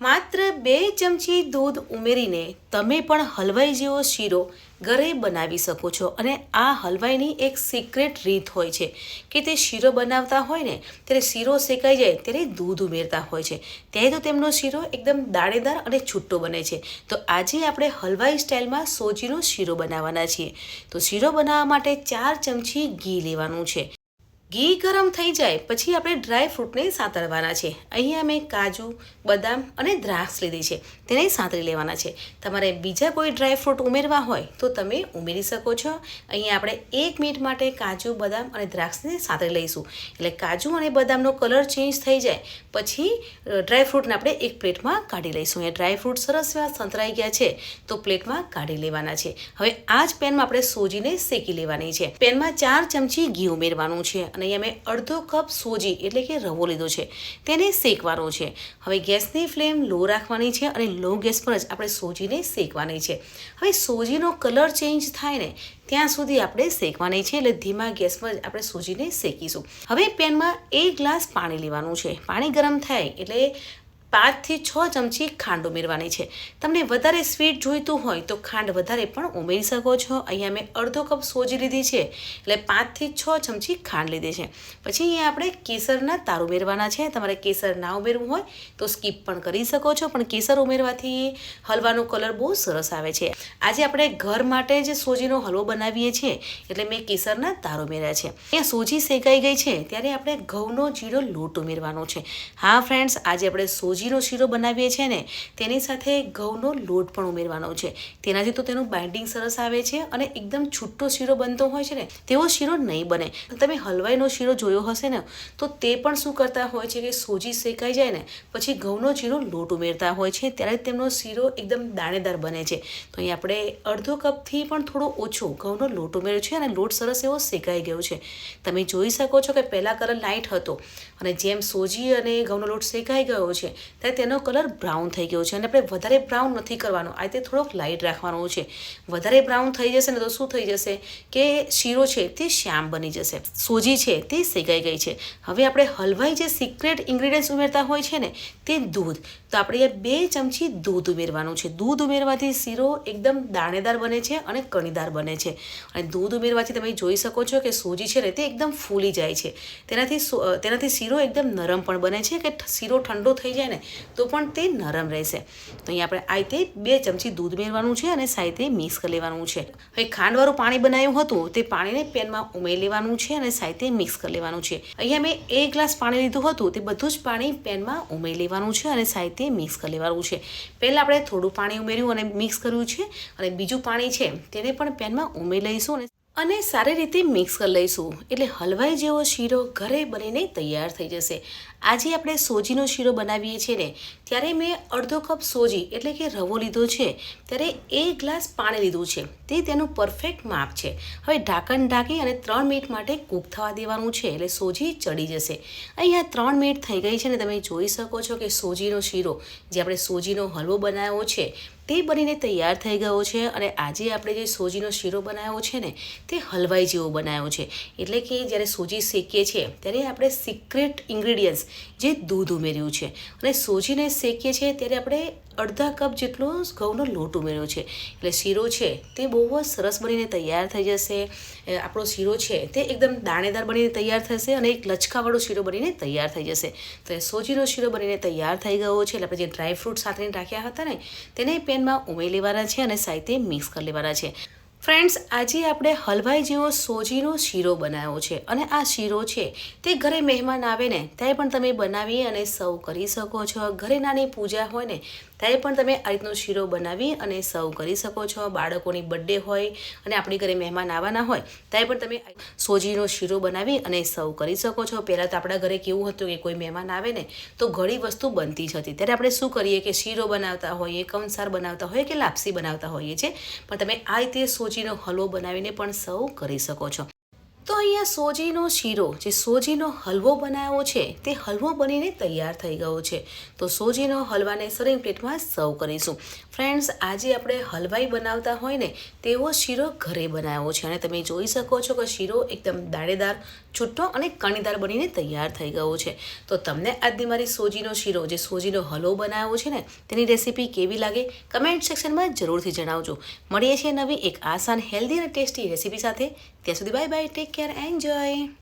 માત્ર બે ચમચી દૂધ ઉમેરીને તમે પણ હલવાઈ જેવો શીરો ઘરે બનાવી શકો છો. અને આ હલવાઈની એક સિક્રેટ રીત હોય છે કે તે શીરો બનાવતા હોય ને, ત્યારે શીરો શેકાઈ જાય ત્યારે દૂધ ઉમેરતા હોય છે. ત્યારે તો તેમનો શીરો એકદમ દાણેદાર અને છૂટો બને છે. તો આજે આપણે હલવાઈ સ્ટાઇલમાં સોજીનો શીરો બનાવવાના છીએ. તો શીરો બનાવવા માટે ચાર ચમચી ઘી લેવાનું છે. ઘી ગરમ થઈ જાય, પછી આપણે ડ્રાય ફ્રૂટને સાંતળવાના છે. અહીંયા મેં કાજુ, બદામ અને દ્રાક્ષ લીધી છે. તેને સાંતળી લેવાના છે. તમારે બીજા કોઈ ડ્રાય ફ્રૂટ ઉમેરવા હોય, તો તમે ઉમેરી શકો છો. અહીંયા આપણે એક મિનિટ માટે કાજુ, બદામ અને દ્રાક્ષને સાંતળી લઈશું. એટલે કાજુ અને બદામનો કલર ચેન્જ થઈ જાય. પછી ડ્રાય ફ્રૂટને આપણે એક પ્લેટમાં કાઢી લઈશું. અહીંયા ડ્રાય ફ્રૂટ સરસ એવા સંતરાઈ ગયા છે, તો પ્લેટમાં કાઢી લેવાના છે. હવે આ જ પેનમાં આપણે સોજીને શેકી લેવાની છે. પેનમાં ચાર ચમચી ઘી ઉમેરવાનું છે. અને અહીંયા મેં અડધો કપ સોજી એટલે કે રવો લીધો છે. તેને શેકવાનો છે. હવે ગેસની ફ્લેમ લો રાખવાની છે અને લો ગેસ પર જ આપણે સોજીને શેકવાની છે. હવે સોજીનો કલર ચેન્જ થાય ને ત્યાં સુધી આપણે શેકવાની છે એટલે ધીમા ગેસ પર જ આપણે સોજીને શેકીશું. હવે પેનમાં એક ગ્લાસ પાણી લેવાનું છે. પાણી ગરમ થાય એટલે પાંચથી છ ચમચી ખાંડ ઉમેરવાની છે. તમને વધારે સ્વીટ જોઈતું હોય તો ખાંડ વધારે પણ ઉમેરી શકો છો. અહીંયા મેં અડધો કપ સોજી લીધી છે, એટલે પાંચથી છ ચમચી ખાંડ લીધી છે. પછી અહીંયા આપણે કેસરના તાર ઉમેરવાના છે. તમારે કેસર ના ઉમેરવું હોય તો સ્કીપ પણ કરી શકો છો, પણ કેસર ઉમેરવાથી હલવાનો કલર બહુ સરસ આવે છે. આજે આપણે ઘર માટે જ સોજીનો હલવો બનાવીએ છીએ, એટલે મેં કેસરના તાર ઉમેર્યા છે. અહીંયા સોજી શેકાઈ ગઈ છે, ત્યારે આપણે ઘઉંનો જીરો લોટ ઉમેરવાનો છે. હા ફ્રેન્ડ્સ આજે આપણે સોજી સોજીનો શીરો બનાવીએ છીએ ને, તેની સાથે ઘઉંનો લોટ પણ ઉમેરવાનો છે. તેનાથી તો તેનું બાઇન્ડિંગ સરસ આવે છે અને એકદમ છૂટો શીરો બનતો હોય છે ને, તેવો શીરો નહીં બને. તમે હલવાઈનો શીરો જોયો હશે ને, તો તે પણ શું કરતા હોય છે કે સોજી શેકાઈ જાય ને, પછી ઘઉંનો શીરો લોટ ઉમેરતા હોય છે, ત્યારે તેમનો શીરો એકદમ દાણેદાર બને છે. તો અહીં આપણે અડધો કપથી પણ થોડો ઓછો ઘઉંનો લોટ ઉમેર્યો છે અને લોટ સરસ એવો શેકાઈ ગયો છે. તમે જોઈ શકો છો કે પહેલાં કલર લાઇટ હતો અને જેમ સોજી અને ઘઉંનો લોટ શેકાઈ ગયો છે ત્યારે તેનો કલર બ્રાઉન થઈ ગયો છે અને આપણે વધારે બ્રાઉન નથી કરવાનો. આ રીતે થોડોક લાઇટ રાખવાનો છે. વધારે બ્રાઉન થઈ જશે ને તો શું થઈ જશે? કે શીરો છે તે શ્યામ બની જશે. સોજી છે તે શેકાઈ ગઈ છે. હવે આપણે હલવાઈ જે સિક્રેટ ઇન્ગ્રીડિયન્ટ્સ ઉમેરતા હોય છે ને, તે દૂધ. તો આપણે અહીંયા બે ચમચી દૂધ ઉમેરવાનું છે. દૂધ ઉમેરવાથી શીરો એકદમ દાણેદાર બને છે અને કણીદાર બને છે. અને દૂધ ઉમેરવાથી તમે જોઈ શકો છો કે સૂજી છે ને તે એકદમ ફૂલી જાય છે. તેનાથી તેનાથી શીરો એકદમ નરમ પણ બને છે કે શીરો ઠંડો થઈ જાય ને તો પણ તે નરમ રહેશે. તો અહીંયા આપણે આ રીતે બે ચમચી દૂધ ઉમેરવાનું છે અને સાઈતે મિક્સ કરી લેવાનું છે. હવે ખાંડવાળું પાણી બનાવ્યું હતું તે પાણીને પેનમાં ઉમેરી લેવાનું છે અને સાઈતે મિક્સ કરી લેવાનું છે. અહીંયા મેં એક ગ્લાસ પાણી લીધું હતું તે બધું જ પાણી પેનમાં ઉમેરી લેવાનું છે અને સાથે મિક્સ કરી લેવાનું છે. પહેલાં આપણે થોડું પાણી ઉમેર્યું અને મિક્સ કર્યું છે અને બીજું પાણી છે તેને પણ પેનમાં ઉમેરી લઈશું અને અને સારી રીતે મિક્સ કરી લઈશું. એટલે હલવાઈ જેવો શીરો ઘરે બનીને તૈયાર થઈ જશે. આજે આપણે સોજીનો શીરો બનાવીએ છીએ ને, ત્યારે મેં અડધો કપ સોજી એટલે કે રવો લીધો છે, ત્યારે એક ગ્લાસ પાણી લીધું છે. તે તેનું પરફેક્ટ માપ છે. હવે ઢાંકણ ઢાંકી અને ત્રણ મિનિટ માટે કૂક થવા દેવાનું છે, એટલે સોજી ચડી જશે. અહીંયા ત્રણ મિનિટ થઈ ગઈ છે ને, તમે જોઈ શકો છો કે સોજીનો શીરો, જે આપણે સોજીનો હલવો બનાવ્યો છે તે બનીને તૈયાર થઈ ગયો છે અને આજે આપણે જે સોજીનો શીરો બનાવ્યો છે ને, તે હલવાઈ જેવો બનાવ્યો છે. એટલે કે જ્યારે સોજી શેકીએ છીએ, ત્યારે આપણે સિક્રેટ ઇન્ગ્રીડિયન્ટ્સ જે દૂધ ઉમેર્યું છે. અને સોજીને શેકીએ છીએ ત્યારે આપણે અડધા કપ જેટલો ઘઉંનો લોટ ઉમેર્યો છે. એટલે શીરો છે, તે બહુ જ સરસ બનીને તૈયાર થઈ જશે. આપણો શીરો છે, તે એકદમ દાણેદાર બનીને તૈયાર થશે અને એક લચકાવાળો શીરો બનીને તૈયાર થઈ જશે. તો સોજીનો શીરો બનીને તૈયાર થઈ ગયો છે. એટલે આપણે જે ડ્રાય ફ્રૂટ સાથે રાખ્યા હતા ને, તેને પેનમાં ઉમેરી લેવાના છે અને સાથે મિક્સ કરી લેવાના છે. ફ્રેન્ડ્સ, આજે આપણે હલવાઈ જેવો સોજીનો શીરો બનાવ્યો છે અને આ શીરો છે તે ઘરે મહેમાન આવે ને ત્યારે પણ તમે બનાવી અને સર્વ કરી શકો છો. ઘરે નાની પૂજા હોય ને ત્યારે પણ તમે આ રીતનો શીરો બનાવી અને સર્વ કરી શકો છો. બાળકોની બર્થડે હોય અને આપણી ઘરે મહેમાન આવવાના હોય, ત્યારે પણ તમે સોજીનો શીરો બનાવી અને સર્વ કરી શકો છો. પહેલાં તો આપણા ઘરે કેવું હતું કે કોઈ મહેમાન આવે ને, તો ઘણી વસ્તુ બનતી જ હતી. ત્યારે આપણે શું કરીએ કે શીરો બનાવતા હોઈએ, કંસાર બનાવતા હોઈએ કે લાપસી બનાવતા હોઈએ છીએ, પણ તમે આ રીતે સોજીનો હલવો બનાવીને પણ સર્વ કરી શકો છો. તો અહીંયા સોજીનો શીરો, જે સોજીનો હલવો બનાવ્યો છે, તે હલવો બનીને તૈયાર થઈ ગયો છે. તો સોજીનો હલવાને સરિંગ પ્લેટમાં સર્વ કરીશું. ફ્રેન્ડ્સ, આજે આપણે હલવાઈ બનાવતા હોય ને, તેવો શીરો ઘરે બનાવ્યો છે. અને તમે જોઈ શકો છો કે શીરો એકદમ દાણેદાર, છૂટો અને કણીદાર બનીને તૈયાર થઈ ગયો છે. તો તમને આજની મારી સોજીનો શીરો, જે સોજીનો હલવો બનાવ્યો છે ને, તેની રેસીપી કેવી લાગે? કમેન્ટ સેક્શનમાં જરૂરથી જણાવજો. મળીએ છીએ નવી એક આસાન, હેલ્ધી અને ટેસ્ટી રેસીપી સાથે. ત્યાં સુધી bye bye take care enjoy